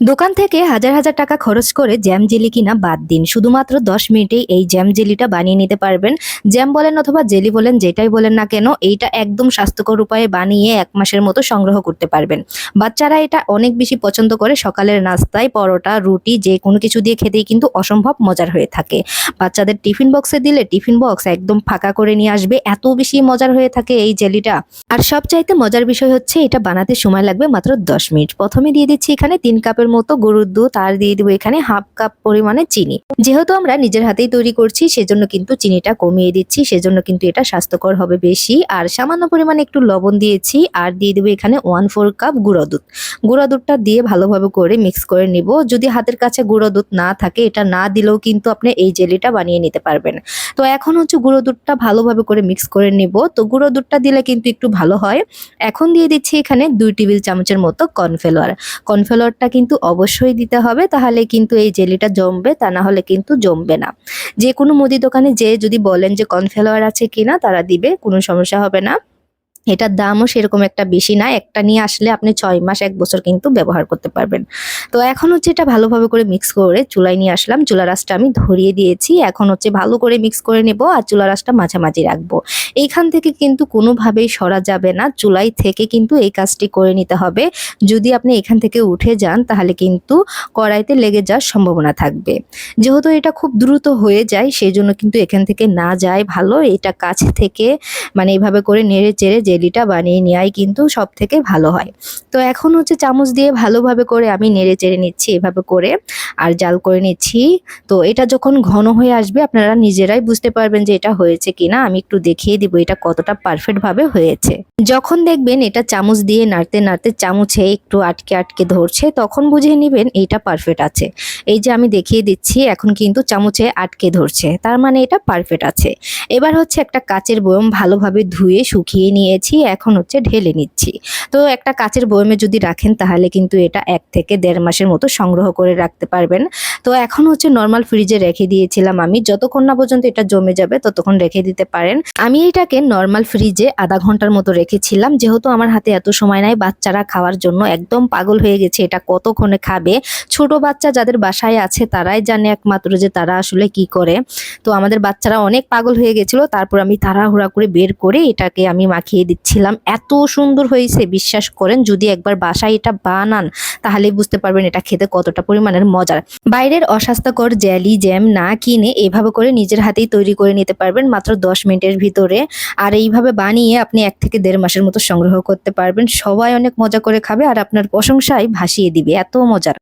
দোকান থেকে হাজার হাজার টাকা খরচ করে জ্যাম জেলি কিনা বাদ দিন। শুধুমাত্র দশ মিনিটেই এই জ্যাম জেলিটা বানিয়ে নিতে পারবেন। জ্যাম বলেন অথবা জেলি বলেন, যেটাই বলেন না কেন, এইটা একদম স্বাস্থ্যকর উপায়ে বানিয়ে এক মাসের মতো সংগ্রহ করতে পারবেন। বাচ্চারা এটা অনেক বেশি পছন্দ করে সকালের নাস্তায়, পরোটা, রুটি, যে কোনো কিছু দিয়ে খেতেই কিন্তু অসম্ভব মজার হয়ে থাকে। বাচ্চাদের টিফিন বক্সে দিলে টিফিন বক্স একদম ফাঁকা করে নিয়ে আসবে, এত বেশি মজার হয়ে থাকে এই জেলিটা। আর সবচাইতে মজার বিষয় হচ্ছে, এটা বানাতে সময় লাগবে মাত্র দশ মিনিট। প্রথমে দিয়ে দিচ্ছি এখানে তিন কাপের মতো গরুর দুধ আর দিয়ে দিব এখানে হাফ কাপ পরিমাণে চিনি। যেহেতু আমরা নিজের হাতেই তৈরি করছি, সেজন্য কিন্তু চিনিটা কমিয়ে দিচ্ছি, সেজন্য কিন্তু এটা স্বাস্থ্যকর হবে বেশি। আর সামান্য পরিমাণে একটু লবণ দিয়েছি আর দিয়ে দেবো এখানে ওয়ান ফোর কাপ গুঁড়ো দুধ। গুঁড়ো দুধটা দিয়ে ভালোভাবে করে মিক্স করে নিব। যদি হাতের কাছে গুঁড়ো দুধ না থাকে, এটা না দিলেও কিন্তু আপনি এই জেলিটা বানিয়ে নিতে পারবেন। তো এখন হচ্ছে গুঁড়ো দুধটা ভালোভাবে করে মিক্স করে নিব। তো গুঁড়ো দুধটা দিলে কিন্তু একটু ভালো হয়। এখন দিয়ে দিচ্ছি এখানে দুই টেবিল চামচের মতো কর্নফ্লাওয়ার। কর্নফ্লাওয়ারটা কিন্তু অবশ্যই দিতে হবে, তাহলে কিন্তু এই জেলিটা জমবে, তা না হলে কিন্তু জমবে না। যে কোনো মুদি দোকানে যে যদি বলেন যে কর্নফ্লাওয়ার আছে কিনা, তারা দিবে, কোনো সমস্যা হবে না। এটার দামও সেরকম একটা বেশি না। একটা নিয়ে আসলে আপনি ছয় মাস, এক বছর কিন্তু ব্যবহার করতে পারবেন। তো এখন হচ্ছে এটা ভালোভাবে করে মিক্স করে চুলায় নিয়ে আসলাম। চুলা রাসটা আমি ধরিয়ে দিয়েছি। এখন হচ্ছে ভালো করে মিক্স করে নেব আর চুলা রাসটা মাঝামাঝি রাখব। এইখান থেকে কিন্তু কোনোভাবেই সরা যাবে না। চুলাই থেকে কিন্তু এই কাজটি করে নিতে হবে। যদি আপনি এখান থেকে উঠে যান, তাহলে কিন্তু কড়াইতে লেগে যাওয়ার সম্ভাবনা থাকবে। যেহেতু এটা খুব দ্রুত হয়ে যায়, সেই জন্য কিন্তু এখান থেকে না যায় ভালো। এটা কাছ থেকে মানে এইভাবে করে নেড়ে চেড়ে জেলিটা বানিয়ে নেওয়াই কিন্তু সব থেকে ভালো হয়। তো এখন হচ্ছে চামচ দিয়ে ভালোভাবে করে আমি নেড়ে চেড়ে নিচ্ছি, এভাবে করে আর জাল করে নিচ্ছি। তো এটা যখন ঘন হয়ে আসবে, আপনারা নিজেরাই বুঝতে পারবেন যে এটা হয়েছে কিনা। আমি একটু দেখিয়ে দিব এটা কতটা পারফেক্ট ভাবে হয়েছে। যখন দেখবেন এটা চামচ দিয়ে নাড়তে নাড়তে চামচে একটু আটকে আটকে ধরছে, তখন বুঝে নেবেন এটা পারফেক্ট আছে। এই যে আমি দেখিয়ে দিচ্ছি, এখন কিন্তু চামচে আটকে ধরছে। তার মানে এটা পারফেক্ট আছে। এবার হচ্ছে একটা কাচের বয়ম ভালোভাবে ধুয়ে শুকিয়ে নিয়েছি এখন হচ্ছে ঢেলে নিচ্ছি। তো একটা কাচের বয়মে যদি রাখেন তাহলে কিন্তু এটা এক থেকে দেড় মাসের মতো সংগ্রহ করে রাখতে পারবেন। তো এখন হচ্ছে নর্মাল ফ্রিজে রেখে দিয়েছিলাম আমি। যতক্ষণ না পর্যন্ত এটা জমে যাবে, ততক্ষণ রেখে দিতে পারেন। আমি এটাকে নর্মাল ফ্রিজে আধা ঘণ্টার মতো রেখেছিলাম। যেহেতু আমার হাতে এত সময় নাই বাচ্চারা খাওয়ার জন্য, একদম পাগল হয়ে গেছে এটা কতক্ষণে খাবে। ছোট বাচ্চা যাদের বাসায় আছে তারাই জানে একমাত্র যে তারা আসলে কি করে। তো আমাদের বাচ্চারা অনেক পাগল হয়ে গেছিল, তারপর আমি তাড়াহুড়া করে বের করে এটাকে আমি মাখিয়ে দিচ্ছিলাম। এত সুন্দর হয়েছে, বিশ্বাস করেন, যদি একবার বাসায় এটা বানান, তাহলেই বুঝতে পারবেন এটা খেতে কতটা পরিমাণের মজার। বাইরের অস্বাস্থ্যকর জ্যালি জ্যাম না কিনে এভাবে করে নিজের হাতেই তৈরি করে নিতে পারবেন মাত্র দশ মিনিটের ভিতরে। আর এইভাবে বানিয়ে আপনি এক থেকে দেড় মাসের মতো সংগ্রহ করতে পারবেন। সবাই অনেক মজা করে খাবে আর আপনার প্রশংসায় ভাসিয়ে দিবে। এত মজার।